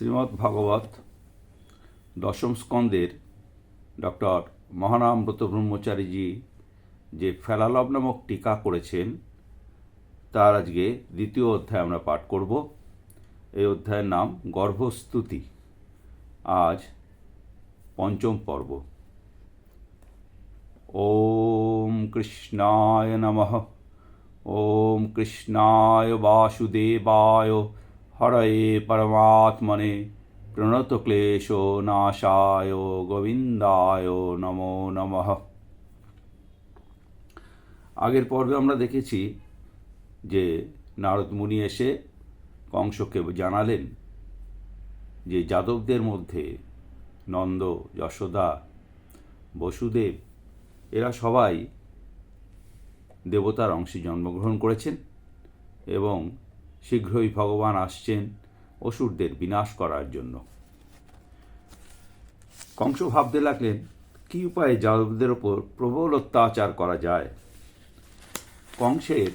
শ্রীমদ্ ভাগবত দশম স্কন্দের ডক্টর মহানামব্রত ব্রহ্মচারীজি যে ফেলালব নামক টিকা করেছেন, তার আজকে দ্বিতীয় অধ্যায় আমরা পাঠ করব। এই অধ্যায়ের নাম গর্ভস্তুতি। আজ পঞ্চম পর্ব। ওম কৃষ্ণায় নমঃ। ওম কৃষ্ণায় বাসুদেবায় হরয়ে পরমাত্মনে প্রণত ক্লেশ নাশায় গোবিন্দায় নমো নমঃ। আগের পর্বে আমরা দেখেছি যে নারদ মুনি এসে কংসকে জানালেন যে যাদবদের মধ্যে নন্দ, যশোদা, বসুদেব, এরা সবাই দেবতার অংশে জন্মগ্রহণ করেছেন এবং শীঘ্রই ভগবান আসছেন অসুরদের বিনাশ করার জন্য। কংস ভাবতে লাগলেন, কি উপায়ে যাদবদের ওপর প্রবল অত্যাচার করা যায়? কংসের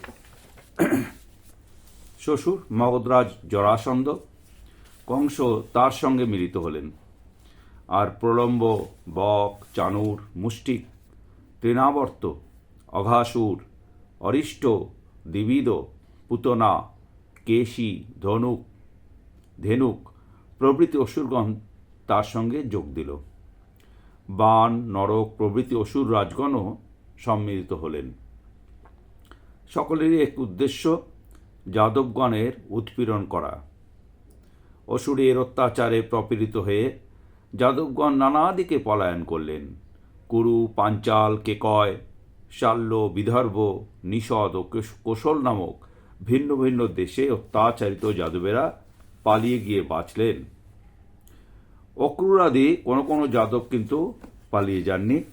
শ্বশুর মগধরাজ জরাসন্ধ কংস তার সঙ্গে মিলিত হলেন। আর প্রলম্ব, বক, চানুর, মুষ্টিক, তৃণাবর্ত, অঘাসুর, অরিষ্ট, দিবিদ, পুতনা কেশি, ধনুক, ধেনুক প্রভৃতি অসুরগণ তার সঙ্গে যোগ দিল। বান নরক প্রভৃতি অসুর রাজগণও সম্মিলিত হলেন। সকলেরই এক উদ্দেশ্য, যাদবগণের উৎপীড়ন করা। অসুরের অত্যাচারে প্রপীড়িত হয়ে যাদবগণ নানা দিকে পলায়ন করলেন। কুরু, পাঞ্চাল, কেকয়, শাল্য, বিদর্ভ, নিষদ ও কোশল নামক ভিন্ন ভিন্ন দেশে অত্যাচারিত যাদবেরা পালিয়ে গিয়ে বাঁচলেন। অক্রুরাদি কোনো কোনো যাদব কিন্তু পালিয়ে যাননি।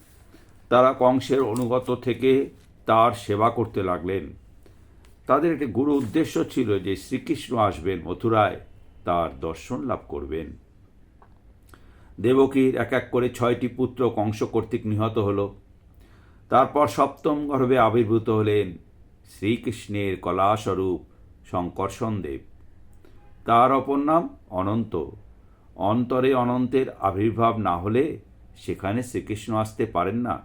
তারা কংসের অনুগত থেকে তার সেবা করতে লাগলেন। তাদের একটি গুরু উদ্দেশ্য ছিল যে শ্রীকৃষ্ণ আসবেন মথুরায়, তার দর্শন লাভ করবেন। দেবকীর এক এক করে ছয়টি পুত্র কংস কর্তৃক নিহত হল। তারপর সপ্তম গর্ভে আবির্ভূত হলেন। শ্রীকৃষ্ণের কলাস্বরূপ শঙ্কর্ষণ দেব তার অপর নাম অনন্ত। অন্তরে অনন্তের আবির্ভাব না হলে সেখানে শ্রীকৃষ্ণ আসতে পারেন না।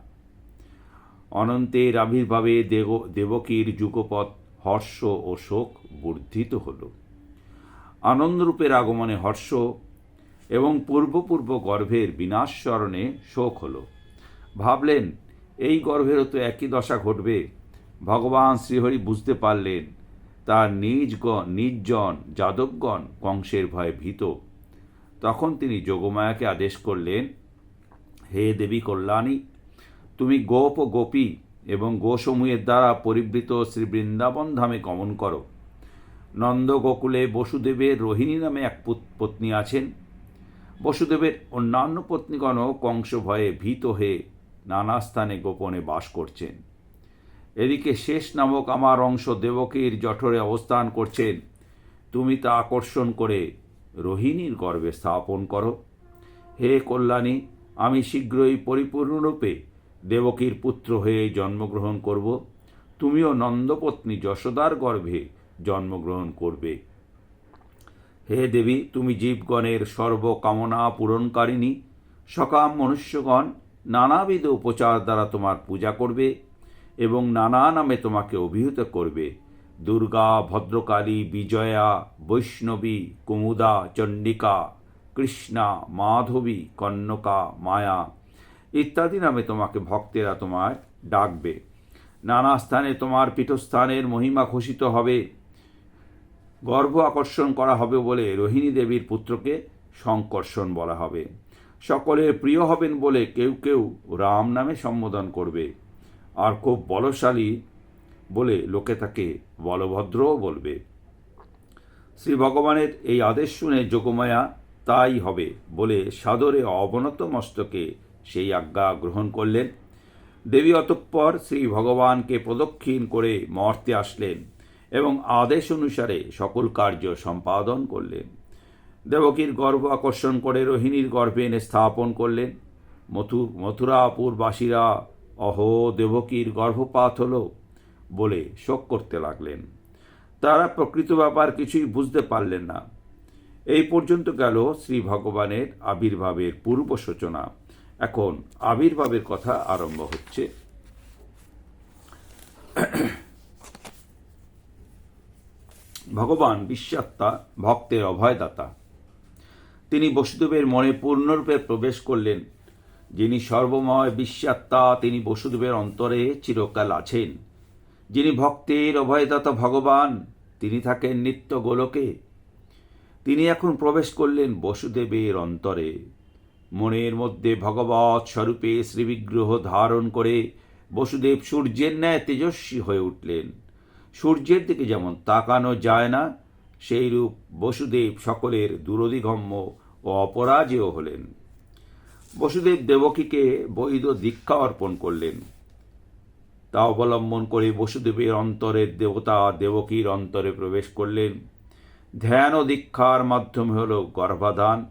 অনন্তের আবির্ভাবে দেব, দেবকীর যুগপথ হর্ষ ও শোক বর্ধিত হল। আনন্দরূপের আগমনে হর্ষ এবং পূর্বপূর্ব গর্ভের বিনাশ শোক হল। ভাবলেন, এই গর্ভেরও তো একই দশা ঘটবে। ভগবান শ্রীহরি বুঝতে পারলেন, তার নিজগণ নিজজন যাদবগণ কংসের ভয়ে ভীত। তখন তিনি যোগমায়াকে আদেশ করলেন, হে দেবী কল্যাণী, তুমি গোপ গোপী এবং গোসমূহের দ্বারা পরিবৃত শ্রী বৃন্দাবন ধামে গমন করো। নন্দ গোকুলে বসুদেবের রোহিণী নামে এক পত্নী আছেন। বসুদেবের অন্যান্য পত্নীগণও কংস ভয়ে ভীত হয়ে নানা স্থানে গোপনে বাস করছেন। এদিকে শেষ নামক আমার অংশ দেবকীর জঠরে অবস্থান করছেন। তুমি তা আকর্ষণ করে রোহিণীর গর্ভে স্থাপন করো। হে কল্যাণী, আমি শীঘ্রই পরিপূর্ণরূপে দেবকীর পুত্র হয়ে জন্মগ্রহণ করব। তুমিও নন্দপত্নী যশোদার গর্ভে জন্মগ্রহণ করবে। হে দেবী, তুমি জীবগণের সর্বকামনা পূরণকারিণী। সকাম মনুষ্যগণ নানাবিধ উপচার দ্বারা তোমার পূজা করবে। এবং নানা নামে তোমাকে অভিহিত করবে। দুর্গা, ভদ্রকালী, বিজয়া, বৈষ্ণবী, কুমুদা, চণ্ডিকা, কৃষ্ণা, মাধবী, কন্যকা, মায়া ইত্যাদি নামে তোমাকে ভক্তেরা তোমায় ডাকবে। নানা স্থানে তোমার পীঠস্থানের মহিমা ঘোষিত হবে। গর্ভ আকর্ষণ করা হবে বলে রোহিণী দেবীর পুত্রকে শঙ্কর্ষণ বলা হবে। সকলের প্রিয় হবেন বলে কেউ কেউ রাম নামে সম্বোধন করবে। আর খুব বলশালী বলে লোকে তাকে বলভদ্রও বলবে। শ্রী ভগবানের এই আদেশ শুনে যোগমায়া তাই হবে বলে সাদরে অবনত মস্তকে সেই আজ্ঞা গ্রহণ করলেন। দেবী অতঃপর শ্রী ভগবানকে প্রদক্ষিণ করে মর্তে আসলেন এবং আদেশ অনুসারে সকল কার্য সম্পাদন করলেন। দেবকীর গর্ভ আকর্ষণ করে রোহিণীর গর্ভে এনে স্থাপন করলেন। মথু, মথুরাপুরবাসীরা অহো দেবকীর গর্ভপাত হল বলে শোক করতে লাগলেন। তারা প্রকৃত ব্যাপার কিছুই বুঝতে পারলেন না। এই পর্যন্ত গেল শ্রী ভগবানের আবির্ভাবের পূর্ব সূচনা। এখন আবির্ভাবের কথা আরম্ভ হচ্ছে। ভগবান বিশ্বাত্মা ভক্তের অভয়দাতা। তিনি বসুদেবের মনে পূর্ণরূপে প্রবেশ করলেন। যিনি সর্বময় বিশ্বাত্মা তিনি বসুদেবের অন্তরে চিরকাল আছেন। যিনি ভক্তের অভয়দাতা ভগবান, তিনি থাকেন নিত্য গোলকে। তিনি এখন প্রবেশ করলেন বসুদেবের অন্তরে। মনের মধ্যে ভগবৎ স্বরূপে শ্রীবিগ্রহ ধারণ করে বসুদেব সূর্যের ন্যায় তেজস্বী হয়ে উঠলেন। সূর্যের দিকে যেমন তাকানো যায় না সেই রূপ বসুদেব সকলের দুরধিগম্য ও অপরাজেয় হলেন। বসুদেব দেবকীকে বৈধ দীক্ষা অর্পণ করলেন। তা অবলম্বন করে বসুদেবের অন্তরের দেবতা দেবকীর অন্তরে প্রবেশ করলেন। ধ্যান ও দীক্ষার মাধ্যমে হল গর্ভাধান।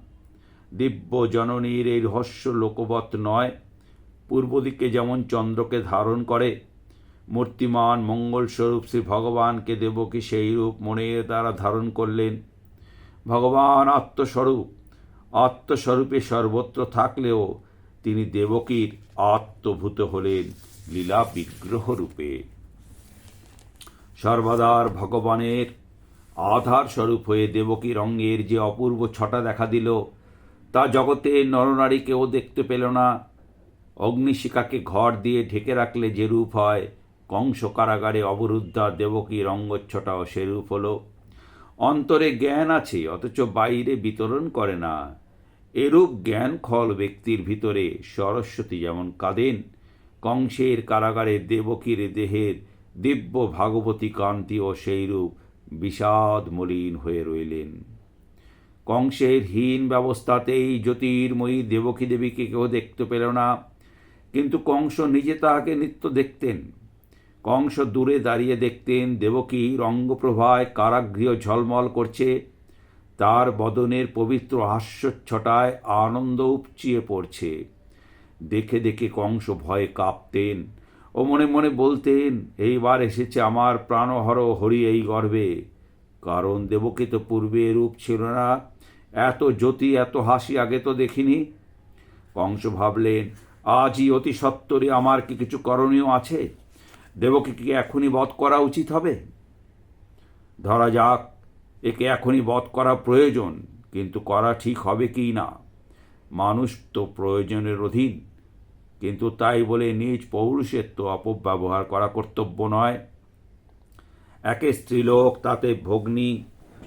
দিব্য জননীর এই রহস্য লোকবৎ নয়। পূর্ব দিকে যেমন চন্দ্রকে ধারণ করে, মূর্তিমান মঙ্গলস্বরূপ শ্রী ভগবানকে দেবকী সেই রূপ মনের দ্বারা ধারণ করলেন। ভগবান আত্মস্বরূপ আত্মস্বরূপে সর্বত্র থাকলেও তিনি দেবকীর আত্মভূত হলেন লীলা বিগ্রহ রূপে সর্বদার ভগবানের আধার স্বরূপ হয়ে দেবকী রঙ্গের যে অপূর্ব ছটা দেখা দিল, তা জগতে নরনারী কেউ দেখতে পেল না। অগ্নিশিখাকে ঘর দিয়ে ঢেকে রাখলে যে রূপ হয় কংস কারাগারে অবরুদ্ধা দেবকী রঙ্গচ্ছটাও সেরূপ হল। অন্তরে জ্ঞান আছে, অথচ বাইরে বিতরণ করে না। এরূপ জ্ঞান খল ব্যক্তির ভিতরে সরস্বতী যেমন কাঁদেন, কংসের কারাগারে দেবকীর দেহের দিব্য ভাগবতী কান্তিও সেইরূপ বিষাদ মলিন হয়ে রইলেন। কংসের হীন ব্যবস্থাতেই জ্যোতির্ময়ী দেবকী দেবীকে কেউ দেখতে পেল না, কিন্তু কংস নিজে তাহাকে নিত্য দেখতেন। কংস দূরে দাঁড়িয়ে দেখতেন দেবকী রঙ্গপ্রভায় কারাগৃহ ঝলমল করছে তার বদনের পবিত্র হাস্যচ্ছটায় আনন্দ উপচিয়ে পড়ছে। দেখে দেখে কংস ভয়ে কাঁপতেন ও মনে মনে বলতেন, এইবার এসেছে আমার প্রাণহর হরি এই গর্বে। কারণ দেবকে তো পূর্বে রূপ ছিল না। এত জ্যোতি, এত হাসি আগে তো দেখিনি। কংস ভাবলেন, আজই অতি সত্তরে আমার কি কিছু করণীয় আছে? দেবকে কি এখনই বধ করা উচিত হবে? ধরা যাক একে এখনই বধ করা প্রয়োজন, কিন্তু করা ঠিক হবে কি না? মানুষ তো প্রয়োজনের অধীন, কিন্তু তাই বলে নিজ পৌরুষের তো অপব্যবহার করা কর্তব্য নয়। একে স্ত্রীলোক, তাতে ভগ্নী,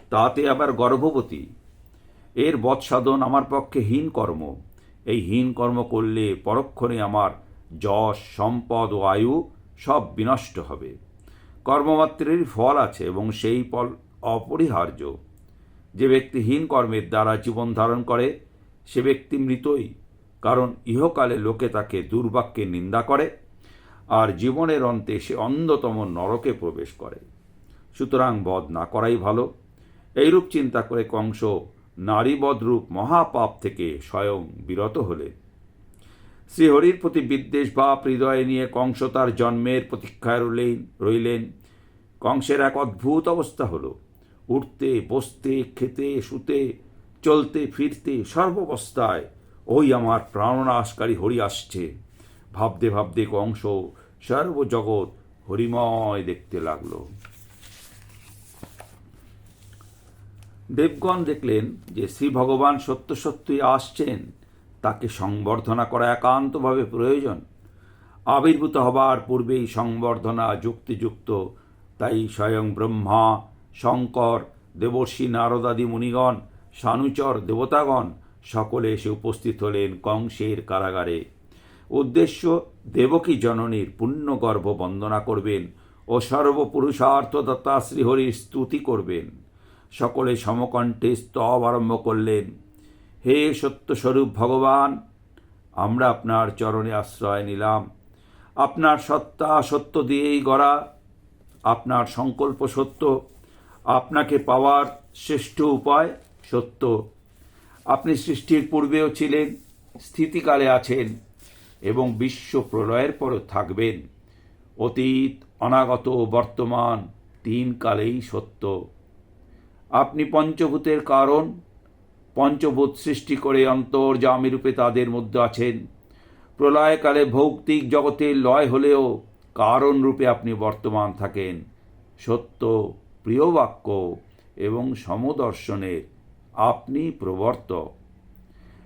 তাতে আবার গর্ভবতী। এর বৎসাধন আমার পক্ষে হীন কর্ম। এই হীন কর্ম করলে পরক্ষণে আমার যশ, সম্পদ ও আয়ু সব বিনষ্ট হবে। কর্মমাত্রের ফল আছে এবং সেই ফল অপরিহার্য। যে ব্যক্তি হীন কর্মের দ্বারা জীবন ধারণ করে, সে ব্যক্তি মৃতই, কারণ ইহকালে লোকে তাকে দুর্বাক্যে নিন্দা করে, আর জীবনের অন্তে সে অন্ধতম নরকে প্রবেশ করে। সুতরাং বধ না করাই ভালো। এইরূপ চিন্তা করে কংস নারীবদরূপ মহাপাপ থেকে স্বয়ং বিরত হলেন শ্রীহরির প্রতি বিদ্বেষ, ভাব, হৃদয়ে নিয়ে কংস তার জন্মের প্রতীক্ষায় রইলেন রইলেন। কংসের এক অদ্ভুত অবস্থা হলো। উঠতে বসতে, খেতে, শুতে, চলতে, ফিরতে সর্বাবস্থায় ওই আমার প্রাণনাশকারী হরি আসছে। ভাবতে ভাবতে কংস সর্বজগৎ হরিময় দেখতে লাগল। দেবগণ দেখলেন যে শ্রী ভগবান সত্য সত্যই আসছেন, তাকে সংবর্ধনা করা একান্তভাবে প্রয়োজন। আবির্ভূত হবার পূর্বেই সংবর্ধনা যুক্তিযুক্ত, তাই স্বয়ং ব্রহ্মা শঙ্কর, দেবর্ষি নারদাদি মুনিগণ, সানুচর দেবতাগণ সকলে এসে উপস্থিত হলেন কংসের কারাগারে। উদ্দেশ্য, দেবকী জননীর পুণ্যগর্ভ বন্দনা করবেন ও সর্বপুরুষার্থদত্তা শ্রীহরির স্তুতি করবেন। সকলে সমকণ্ঠে স্তব আরম্ভ করলেন। হে সত্যস্বরূপ ভগবান, আমরা আপনার চরণে আশ্রয় নিলাম। আপনার সত্তা সত্য দিয়েই গড়া, আপনার সংকল্প সত্য আপনাকে পাওয়ার শ্রেষ্ঠ উপায় সত্য। আপনি সৃষ্টির পূর্বেও ছিলেন, স্থিতিকালে আছেন এবং বিশ্ব প্রলয়ের পরও থাকবেন। অতীত, অনাগত বর্তমান তিন কালেই সত্য। আপনি পঞ্চভূতের কারণ, পঞ্চভূত সৃষ্টি করে অন্তর্জামী রূপে তাদের মধ্যে আছেন। প্রলয়কালে ভৌক্তিক জগতের লয় হলেও কারণ রূপে আপনি বর্তমান থাকেন। সত্য। প্রিয় বাক্য এবং সমদর্শনের আপনি প্রবর্তক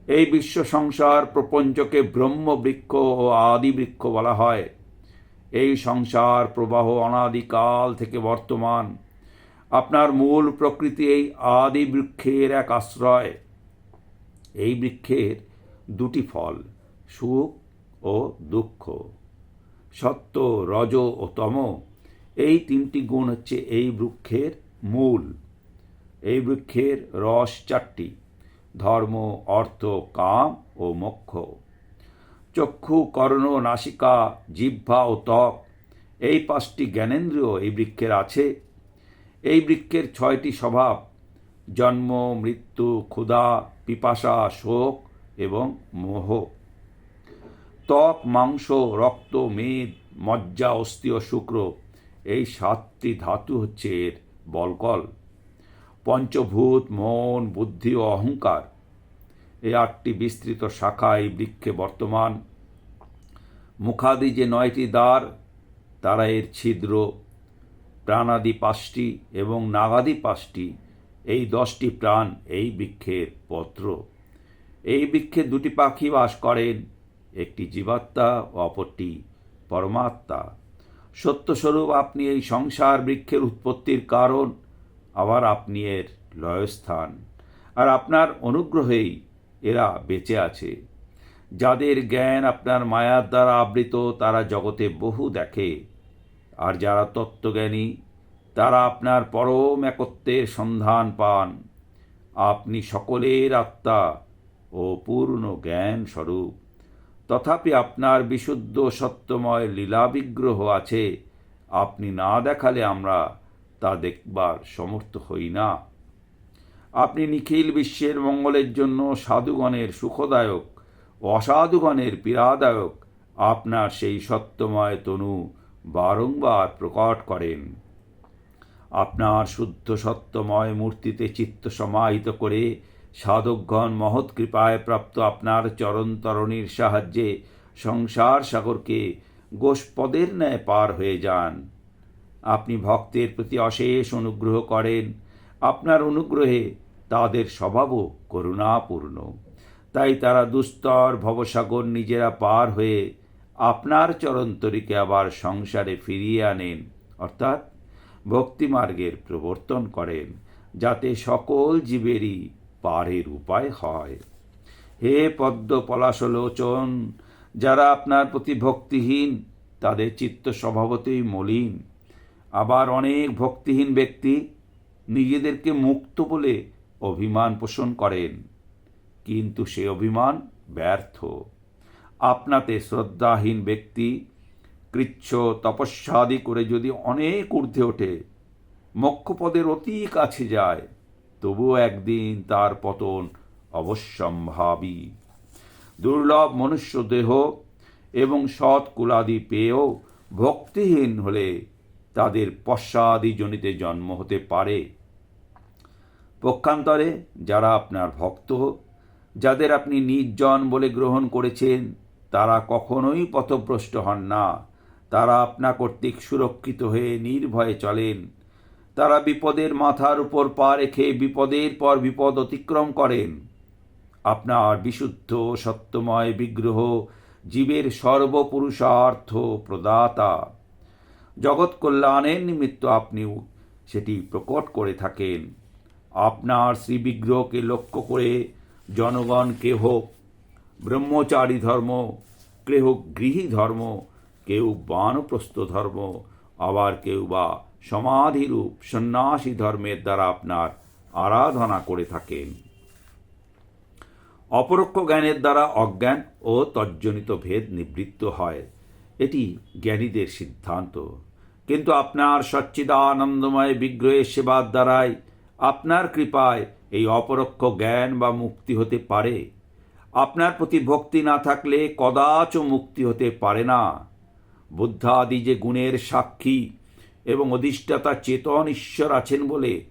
এই বিশ্ব সংসার প্রপঞ্চকে ব্রহ্মবৃক্ষ ও আদিবৃক্ষ বলা হয়। এই সংসার প্রবাহ অনাদিকাল থেকে বর্তমান। আপনার মূল প্রকৃতি এই আদি বৃক্ষের এক আশ্রয়। এই বৃক্ষের দুটি ফল, সুখ ও দুঃখ। সত্য, রজ ও তম। এই তিনটি গুণ হচ্ছে এই বৃক্ষের মূল। এই বৃক্ষের রস চারটি, ধর্ম, অর্থ, কাম ও মোক্ষ। চক্ষু, কর্ণ, নাসিকা, জিহ্বা ও ত্বক, এই পাঁচটি জ্ঞানেন্দ্রিয় এই বৃক্ষের আছে। এই বৃক্ষের ছয়টি স্বভাব, জন্ম, মৃত্যু, ক্ষুধা, পিপাসা, শোক এবং মোহ। ত্বক, মাংস, রক্ত, মেদ, মজ্জা, অস্থি ও শুক্র এই সাতটি ধাতু হচ্ছে এর বলকল, পঞ্চভূত, মন, বুদ্ধি ও অহংকার। এই আটটি বিস্তৃত শাখা এই বৃক্ষে বর্তমান। মুখাদি যে নয়টি দ্বার, তারা এর ছিদ্র, প্রাণাদি পাঁচটি এবং নাগাদি পাঁচটি। এই দশটি প্রাণ এই বৃক্ষের পত্র। এই বৃক্ষে দুটি পাখি বাস করেন, একটি জীবাত্মা, অপরটি পরমাত্মা। সত্যস্বরূপ আপনি এই সংসার বৃক্ষের উৎপত্তির কারণ, আবার আপনি এর লয়স্থান। আর আপনার অনুগ্রহেই এরা বেঁচে আছে। যাদের জ্ঞান আপনার মায়ার দ্বারা আবৃত, তারা জগতে বহু দেখে। আর যারা তত্ত্বজ্ঞানী, তারা আপনার পরম একত্বের সন্ধান পান। আপনি সকলের আত্মা ও পূর্ণ জ্ঞান স্বরূপ তথাপি আপনার বিশুদ্ধ সত্যময় লীলা বিগ্রহ আছে। আপনি না দেখালে আমরা তা দেখবার সমর্থ হই না। আপনি নিখিল বিশ্বের মঙ্গলের জন্য সাধুগণের সুখদায়ক অসাধুগণের পীড়াদায়ক আপনার সেই সত্যময় তনু বারংবার প্রকট করেন। আপনার শুদ্ধ সত্যময় মূর্তিতে চিত্ত সমাহিত করে সাধকগণ মহৎ কৃপায় প্রাপ্ত আপনার চরণ তরণীর সাহায্যে সংসার সাগরকে গোষ্পদের ন্যায় পার হয়ে যান। আপনি ভক্তের প্রতি অশেষ অনুগ্রহ করেন। আপনার অনুগ্রহে তাদের স্বভাবও করুণাপূর্ণ। তাই তারা দুস্তর ভবসাগর নিজেরা পার হয়ে আপনার চরন্তরীকে আবার সংসারে ফিরিয়ে আনেন, অর্থাৎ ভক্তিমার্গের প্রবর্তন করেন, যাতে সকল জীবেরই পারের উপায় হয়। হে পদ্ম পলাশলোচন যারা আপনার প্রতি ভক্তিহীন, তাদের চিত্ত স্বভাবতই মলিন। আবার অনেক ভক্তিহীন ব্যক্তি নিজেদেরকে মুক্ত বলে অভিমান পোষণ করেন, কিন্তু সে অভিমান ব্যর্থ। আপনাতে শ্রদ্ধাহীন ব্যক্তি কৃচ্ছ তপস্যাদি করে যদি অনেক ঊর্ধ্বে ওঠে, মোক্ষপদের অতি কাছে যায়। তবুও একদিন তার পতন অবশ্যম্ভাবী। দুর্লভ মনুষ্য দেহ এবং সৎ কুলাদি পেয়েও ভক্তিহীন হলে তাদের পশ্চাদি জনিতে জন্ম হতে পারে। পক্ষান্তরে যারা আপনার ভক্ত, যাদের আপনি নির্জন বলে গ্রহণ করেছেন, তারা কখনোই পথভ্রষ্ট হন না। তারা আপনা কর্তৃক সুরক্ষিত হয়ে নির্ভয়ে চলেন। তারা বিপদের মাথার উপর পা রেখে বিপদের পর বিপদ অতিক্রম করেন। আপনার বিশুদ্ধ, সত্যময় বিগ্রহ জীবের সর্বপুরুষার্থ প্রদাতা। জগৎ কল্যাণের নিমিত্ত আপনি সেটি প্রকট করে থাকেন। আপনার শ্রীবিগ্রহকে লক্ষ্য করে জনগণ কেহ ব্রহ্মচারী ধর্ম, কেহ গৃহী ধর্ম কেউ বানপ্রস্থ ধর্ম, আবার কেউ বা সমাধিরূপ সন্ন্যাসী ধর্মের দ্বারা আপনার আরাধনা করে থাকেন। অপরোক্ষ জ্ঞানের দ্বারা অজ্ঞান ও তজ্জনিত ভেদ নিবৃত্ত হয়। এটি জ্ঞানীদের সিদ্ধান্ত। কিন্তু আপনার সচ্চিদানন্দময় বিগ্রহের সেবার দ্বারাই আপনার কৃপায় এই অপরোক্ষ জ্ঞান বা মুক্তি হতে পারে। আপনার প্রতি ভক্তি না থাকলে কদাচ মুক্তি হতে পারে না। বুদ্ধাদি যে গুণের সাক্ষী এবং অধিষ্ঠাতা চেতন ঈশ্বর আছেন বলে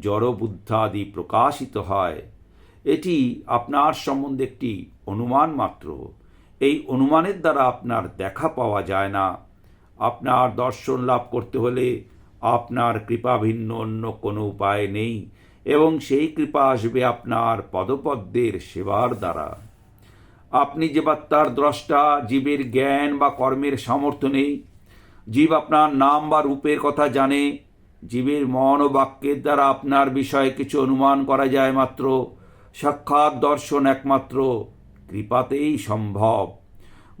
জড় বুদ্ধাদি প্রকাশিত হয়। এটি আপনার সম্বন্ধে একটি অনুমান মাত্র। এই অনুমানের দ্বারা আপনার দেখা পাওয়া যায় না। আপনার দর্শন লাভ করতে হলে আপনার কৃপা ভিন্ন অন্য কোনো উপায় নেই এবং সেই কৃপা আসবে আপনার পদপদ্মের সেবার দ্বারা। আপনি যে বার্তার দ্রষ্টা, জীবের জ্ঞান বা কর্মের সামর্থ্য নেই জীব আপনার নাম বা রূপের কথা জানে। জীবের মন ও বাক্যের দ্বারা আপনার বিষয়ে কিছু অনুমান করা যায় মাত্র। সাক্ষাৎ দর্শন একমাত্র। কৃপাতেই সম্ভব।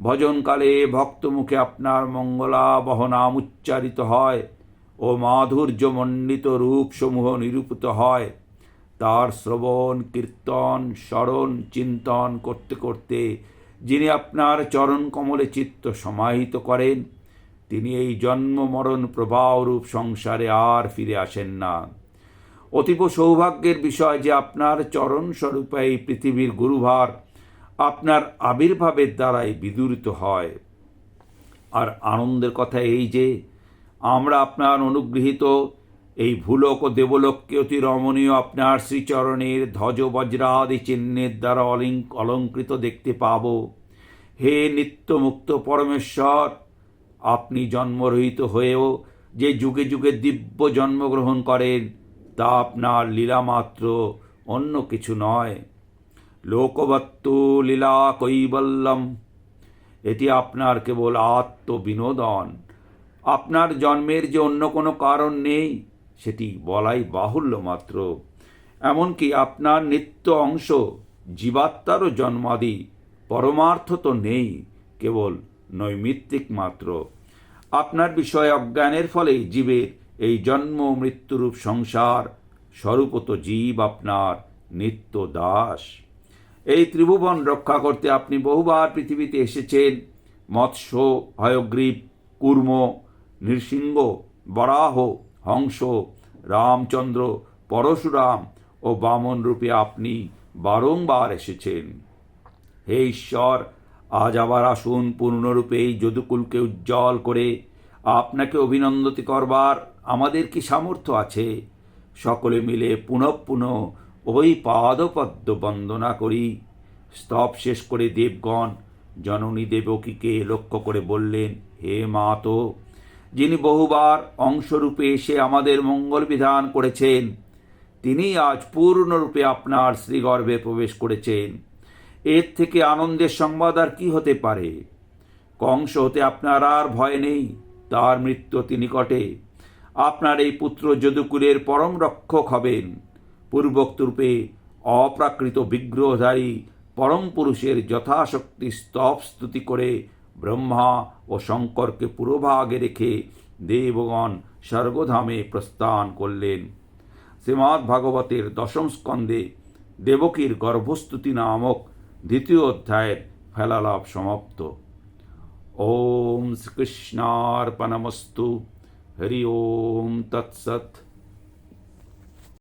ভজনকালে ভক্তমুখে আপনার মঙ্গলাবহ নাম উচ্চারিত হয় ও মাধুর্যমণ্ডিত রূপসমূহ নিরূপিত হয়। তার শ্রবণ, কীর্তন, স্মরণ, চিন্তন করতে করতে যিনি আপনার চরণ কমলে চিত্ত সমাহিত করেন তিনি এই জন্ম মরণ প্রবাহরূপ সংসারে আর ফিরে আসেন না। অতীব সৌভাগ্যের বিষয় যে আপনার চরণ স্বরূপে এই পৃথিবীর গুরুভার আপনার আবির্ভাবের দ্বারাই বিদূরিত হয়। আর আনন্দের কথা এই যে, আমরা আপনার অনুগৃহীত এই ভূলোক ও দেবলোককে অতি রমণীয় আপনার শ্রীচরণের ধ্বজ বজ্রাদি চিহ্নের দ্বারা অলঙ্ক অলঙ্কৃত দেখতে পাব। হে নিত্যমুক্ত পরমেশ্বর আপনি জন্মরহিত হয়েও যে যুগে যুগে দিব্য জন্মগ্রহণ করেন, তা আপনার লীলা মাত্র অন্য কিছু নয়। লোকবত্তু লীলা কৈবল্যম। এটি আপনার কেবল আত্মবিনোদন। আপনার জন্মের যে অন্য কোনো কারণ নেই, সেটি বলাই বাহুল্য মাত্র। এমনকি আপনার নিত্য অংশ, জীবাত্মারও জন্মাদি, পরমার্থ তো নেই, কেবল নৈমিত্তিক মাত্র। আপনার বিষয় অজ্ঞানের ফলেই জীবের এই জন্ম মৃত্যুরূপ সংসার, স্বরূপত জীব আপনার নিত্য দাস। এই ত্রিভুবন রক্ষা করতে আপনি বহুবার পৃথিবীতে এসেছেন। মৎস্য, হয়গ্রীব, কুর্ম, নৃসিংহ, বরাহ, হংস, রামচন্দ্র, পরশুরাম ও বামন রূপে আপনি বারংবার এসেছেন। হে ঈশ্বর আজ আবার আসুন পূর্ণরূপে এই যদুকুলকে উজ্জ্বল করে। আপনাকে অভিনন্দিত করবার আমাদের কি সামর্থ্য আছে? সকলে মিলে পুনঃ পুনঃ ওই পাদপদ্ম বন্দনা করি। স্তব শেষ করে দেবগণ জননী দেবকীকে লক্ষ্য করে বললেন, হে মা তো, যিনি বহুবার অংশরূপে এসে আমাদের মঙ্গল বিধান করেছেন তিনি আজ পূর্ণরূপে আপনার শ্রীগর্ভে প্রবেশ করেছেন। এর থেকে আনন্দের সংবাদ আর কি হতে পারে? কংস হতে আপনার আর ভয় নেই, তার মৃত্যু অতি নিকটে। আপনার এই পুত্র যদুকুলের পরম রক্ষক হবেন। পূর্বোক্তরূপে অপ্রাকৃত বিগ্রহধারী পরম পুরুষের যথাশক্তি স্তব স্তুতি করে ব্রহ্মা ও শঙ্করকে পুরোভাগে রেখে দেবগণ স্বর্গধামে প্রস্থান করলেন। শ্রীমৎ ভাগবতের দশম স্কন্ধে দেবকীর গর্ভস্তুতি নামক দ্বিতীয় অধ্যায়ের ফেলালাভ সমাপ্ত। ওম শ্রীকৃষ্ণার্পণমস্তু। হরি ওম তৎসৎ।